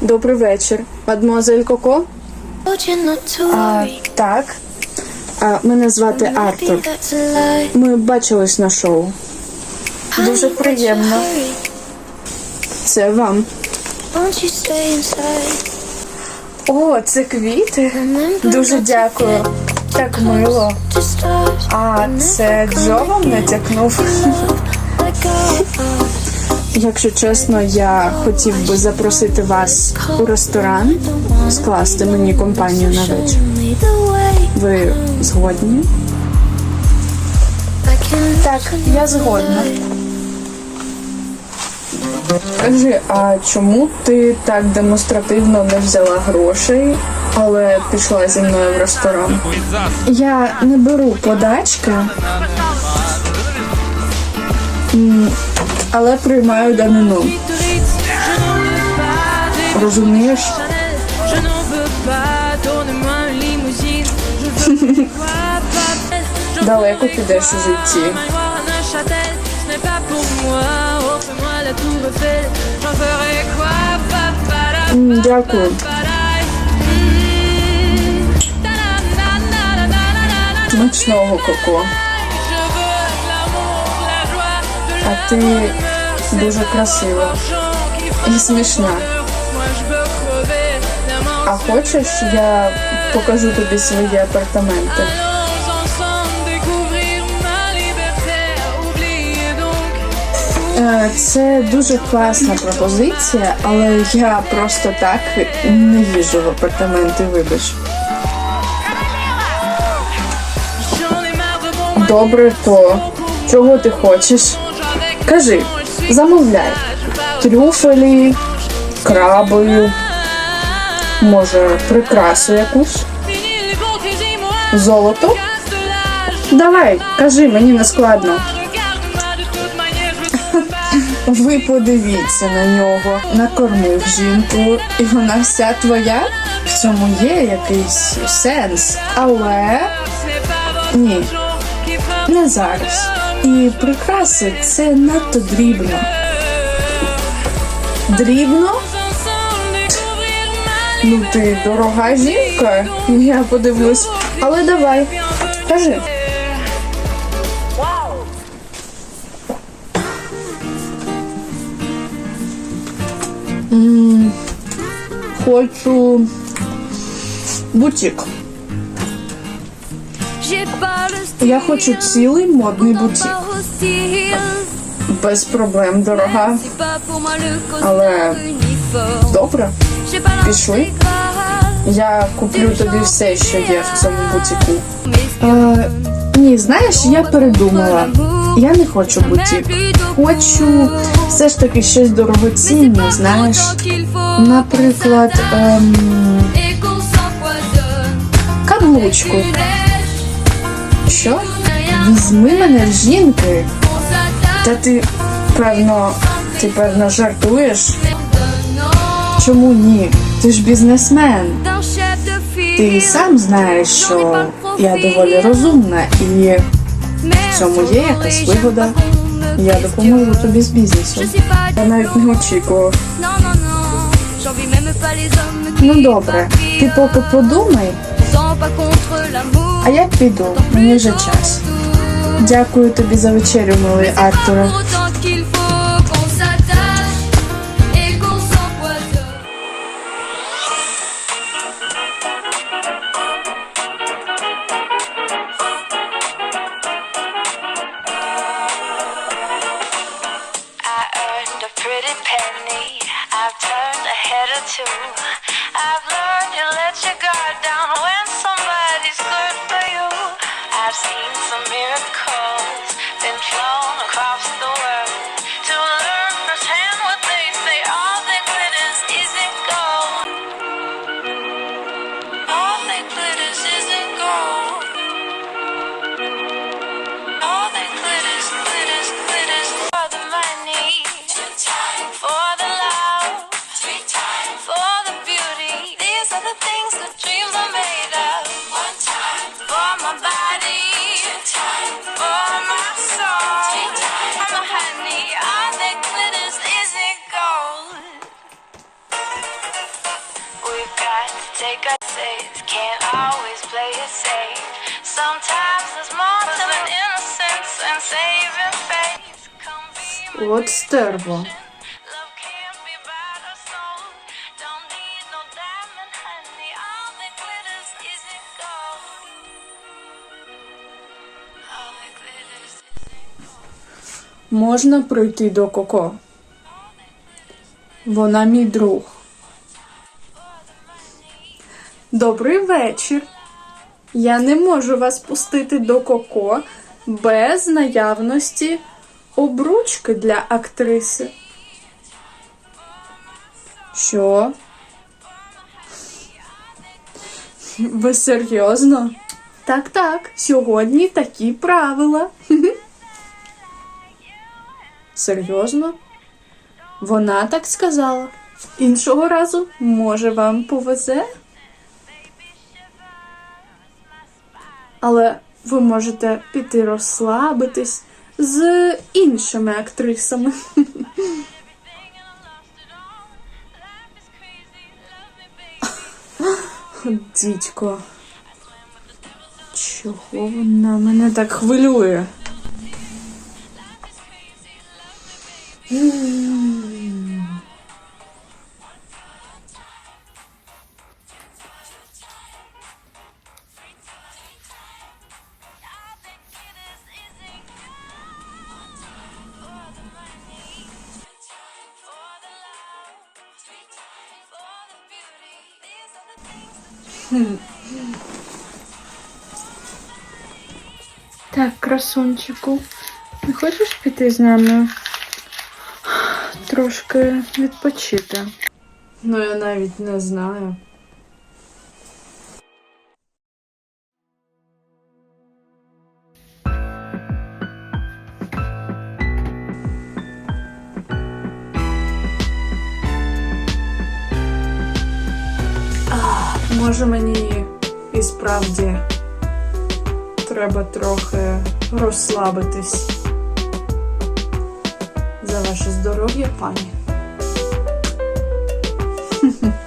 Добрий вечір. Мадмуазель Коко? А, так. А, мене звати Артур. Ми бачились на шоу. Дуже приємно. Це вам. О, це квіти. Дуже дякую. Так мило. А це Джо вам натякнув. Якщо чесно, я хотів би запросити вас у ресторан, скласти мені компанію на вечір. Ви згодні? Так, я згодна. Скажи, а чому ти так демонстративно не взяла грошей, але пішла зі мною в ресторан? Я не беру подачки, але приймаю данину. Розумієш? Далеко підеш у житті. voir Neuchâtel, ce А ти дуже красива і смішна. А хочеш, я покажу тобі свої апартаменти? Е, Це дуже класна пропозиція, але я просто так не їжджу в апартаменти, вибач. Добре, то чого ти хочеш? Кажи, замовляй. Трюфелі, краби, може, прикрасу якусь, золото? Давай, кажи, мені не складно. Ви подивіться на нього. Накормив жінку, і вона вся твоя. В цьому є якийсь сенс. Але ні, не зараз. І прикраси це надто дрібно. Дрібно? Ну ти дорога жінка. Я подивлюсь. Але давай, кажи. Хочу бутік. Я хочу цілий модний бутік. Без проблем, дорога. Але добре. Пішли. Я куплю тобі все, що є в цьому бутіку. Е, ні, знаєш, я передумала. Я не хочу бутік. Хочу все ж таки щось дорогоцінне, знаєш. Наприклад, ем, каблучку. Що? Візьми мене жінки. Та ти, певно, ти певно жартуєш. Чому ні? Ти ж бізнесмен. Ти сам знаєш, що я доволі розумна і в цьому є якась вигода. Я допоможу тобі з бізнесом. Я навіть не очікував. Ну добре, ти поки подумай, а я піду. Мені вже час. Дякую тобі за вечерю, милий Артуре. I've a head or two. I've learned to let your guard down when somebody's good for you. I've seen some miracles, been flown across the world take our safe. Can't always play it safe. Sometimes there's more to an innocence and saving faith. От стерво. Можна пройти до коко. Вона мій друг. Добрий вечір. Я не можу вас пустити до Коко без наявності обручки для актриси. Що? Ви серйозно? Так, так, сьогодні такі правила. Серйозно? Вона так сказала. Іншого разу, може, вам повезе? Але ви можете піти розслабитись з іншими актрисами. Дідько. Чого вона мене так хвилює? Так, красунчику, не хочеш піти з нами? Трошки відпочити. Ну, я навіть не знаю. Може мені і справді треба трохи розслабитись. За ваше здоров'я, пані.